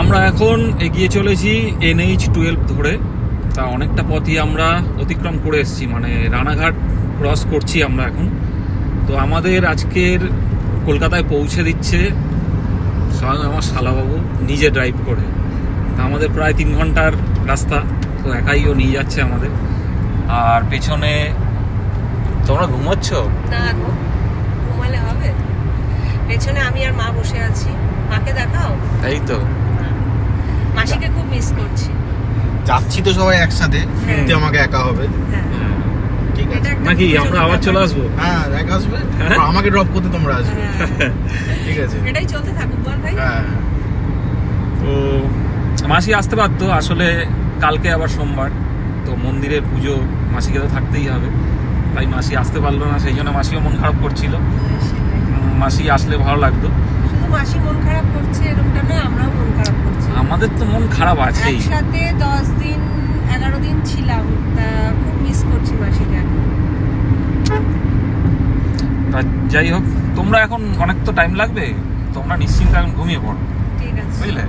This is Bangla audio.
আমরা এখন এগিয়ে চলেছি এনএইচ টুয়েলভ ধরে। তা অনেকটা পথই আমরা অতিক্রম করে এসেছি মানে রানাঘাট ক্রস করছি আমরা এখন। তো আমাদের আজকের কলকাতায় পৌঁছে দিচ্ছে স্বয়ং আমার শালাবাবু নিজে ড্রাইভ করে। তা আমাদের প্রায় তিন ঘণ্টার রাস্তা তো একাই ও নিয়ে যাচ্ছে আমাদের। আর পেছনে তোমরা ঘুমোচ্ছ? না গো ঘুমালে হবে। পেছনে আমি আর মা বসে আছি। মাকে দেখাও? এই তো মাসিকে খুব মিস করছি যাচ্ছি তো সবাই একসাথে ফিরতে আমাকে একা হবে। হ্যাঁ। ঠিক আছে। নাকি আমরা আবার চলে আসব? হ্যাঁ একা আসবে। হ্যাঁ? আমাকে ড্রপ করতে তোমরা আসবে। হ্যাঁ, ঠিক আছে। এটাই চলতে থাকুক ভাই। হ্যাঁ। তো মাসি আসতে পারতো আসলে কালকে আবার সোমবার। তো মন্দিরের পুজো মাসিকে তো থাকতেই হবে। তাই মাসি আসতে পারল না সেই জন্য মাসিও মন খারাপ করছিল। মাসি আসলে ভালো লাগতো। শুধু মাসি মন খারাপ করছে এরকমটা না আমরাও মন খারাপ করছি আমাদের তো মন খারাপ আছে একসাথে দশ দিন এগারো দিন ছিলাম তা খুব মিস করছি মাসিকে এখন। তা যাই হোক তোমরা এখন অনেক তো টাইম লাগবে তোমরা নিশ্চিন্ত এখন ঘুমিয়ে পড়ো। ঠিক আছে। বুঝলে?